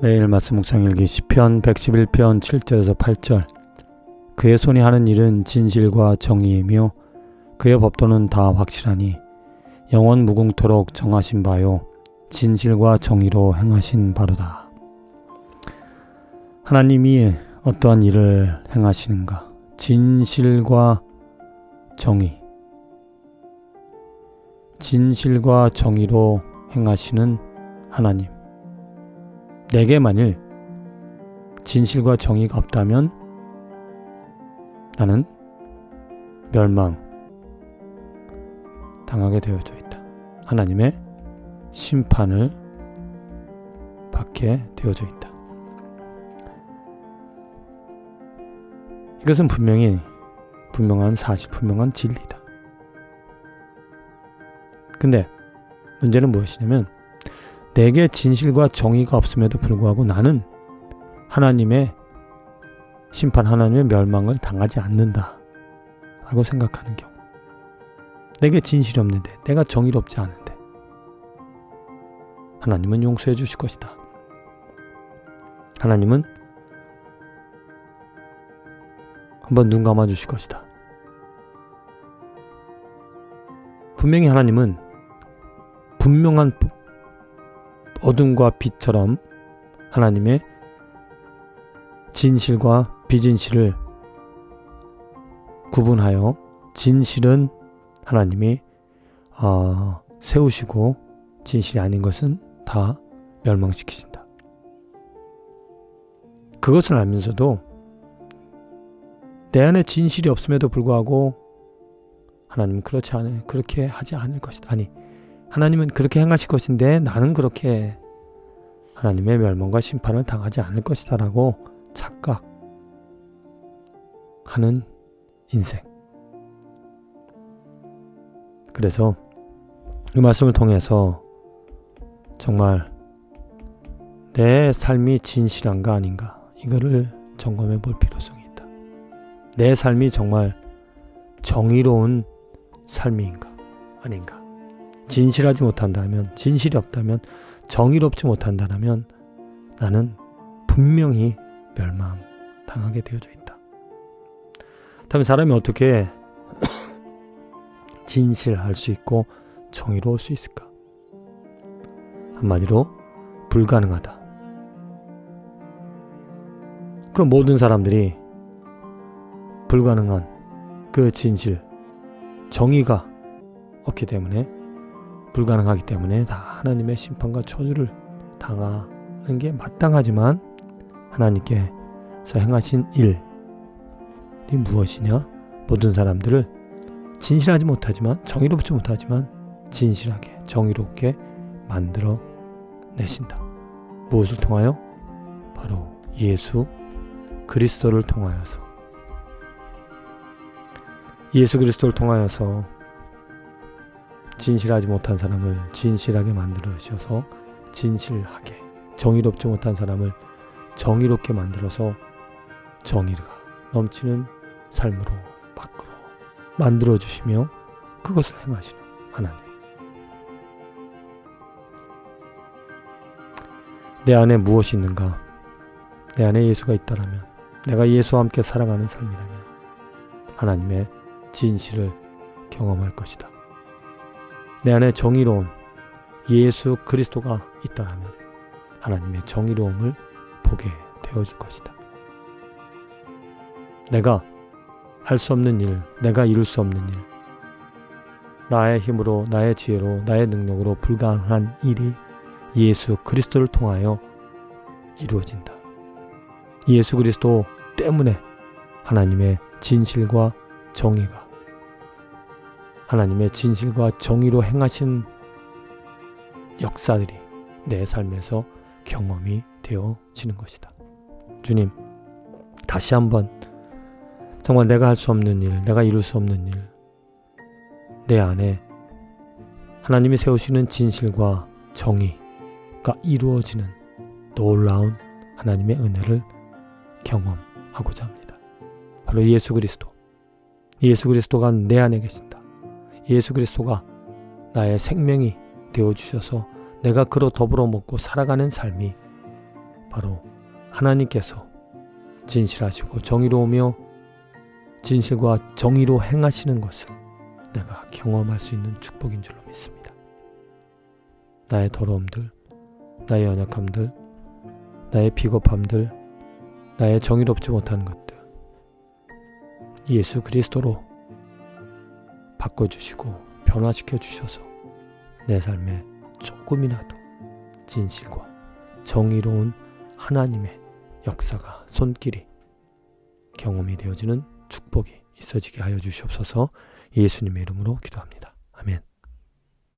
매일 말씀 묵상 일기 시편 111편 7절에서 8절 그의 손이 하는 일은 진실과 정의이며 그의 법도는 다 확실하니 영원 무궁토록 정하신 바요 진실과 정의로 행하신 바로다. 하나님이 어떠한 일을 행하시는가? 진실과 정의 진실과 정의로 행하시는 하나님 내게 만일 진실과 정의가 없다면 나는 멸망 당하게 되어져 있다. 하나님의 심판을 받게 되어져 있다. 이것은 분명히 분명한 사실, 분명한 진리다. 근데 문제는 무엇이냐면 내게 진실과 정의가 없음에도 불구하고 나는 하나님의 심판, 하나님의 멸망을 당하지 않는다. 라고 생각하는 경우. 내게 진실이 없는데, 내가 정의롭지 않은데, 하나님은 용서해 주실 것이다. 하나님은 한번 눈 감아 주실 것이다. 분명히 하나님은 분명한 어둠과 빛처럼 하나님의 진실과 비진실을 구분하여 진실은 하나님이 어, 세우시고 진실이 아닌 것은 다 멸망시키신다. 그것을 알면서도 내 안에 진실이 없음에도 불구하고 하나님은 그렇지 않을 그렇게 하지 않을 것이다. 아니 하나님은 그렇게 행하실 것인데 나는 그렇게 하나님의 멸망과 심판을 당하지 않을 것이다라고 착각하는 인생. 그래서 이 말씀을 통해서 정말 내 삶이 진실한가 아닌가 이거를 점검해 볼 필요성이 있다. 내 삶이 정말 정의로운 삶인가 아닌가. 진실하지 못한다면, 진실이 없다면, 정의롭지 못한다면 나는 분명히 멸망 당하게 되어져 있다. 다음 사람이 어떻게 진실할 수 있고 정의로울 수 있을까? 한마디로 불가능하다. 그럼 모든 사람들이 불가능한 그 진실, 정의가 없기 때문에 불가능하기 때문에 다 하나님의 심판과 저주를 당하는 게 마땅하지만 하나님께서 행하신 일이 무엇이냐? 모든 사람들을 진실하지 못하지만 정의롭지 못하지만 진실하게 정의롭게 만들어 내신다. 무엇을 통하여? 바로 예수 그리스도를 통하여서 예수 그리스도를 통하여서 진실하지 못한 사람을 진실하게 만들어 주셔서 진실하게 정의롭지 못한 사람을 정의롭게 만들어서 정의가 넘치는 삶으로 밖으로 만들어 주시며 그것을 행하시는 하나님. 내 안에 무엇이 있는가? 내 안에 예수가 있다라면, 내가 예수와 함께 살아가는 삶이라면 하나님의 진실을 경험할 것이다. 내 안에 정의로운 예수 그리스도가 있다면 하나님의 정의로움을 보게 되어질 것이다. 내가 할 수 없는 일, 내가 이룰 수 없는 일, 나의 힘으로, 나의 지혜로, 나의 능력으로 불가능한 일이 예수 그리스도를 통하여 이루어진다. 예수 그리스도 때문에 하나님의 진실과 정의가 하나님의 진실과 정의로 행하신 역사들이 내 삶에서 경험이 되어지는 것이다. 주님, 다시 한번 정말 내가 할 수 없는 일, 내가 이룰 수 없는 일, 내 안에 하나님이 세우시는 진실과 정의가 이루어지는 놀라운 하나님의 은혜를 경험하고자 합니다. 바로 예수 그리스도. 예수 그리스도가 내 안에 계신다. 예수 그리스도가 나의 생명이 되어 주셔서 내가 그로 더불어 먹고 살아가는 삶이 바로 하나님께서 진실하시고 정의로우며 진실과 정의로 행하시는 것을 내가 경험할 수 있는 축복인 줄로 믿습니다. 나의 더러움들, 나의 연약함들, 나의 비겁함들, 나의 정의롭지 못한 것들, 예수 그리스도로 바꿔주시고 변화시켜 주셔서 내 삶에 조금이라도 진실과 정의로운 하나님의 역사가 손길이 경험이 되어지는 축복이 있어지게 하여 주시옵소서 예수님의 이름으로 기도합니다. 아멘.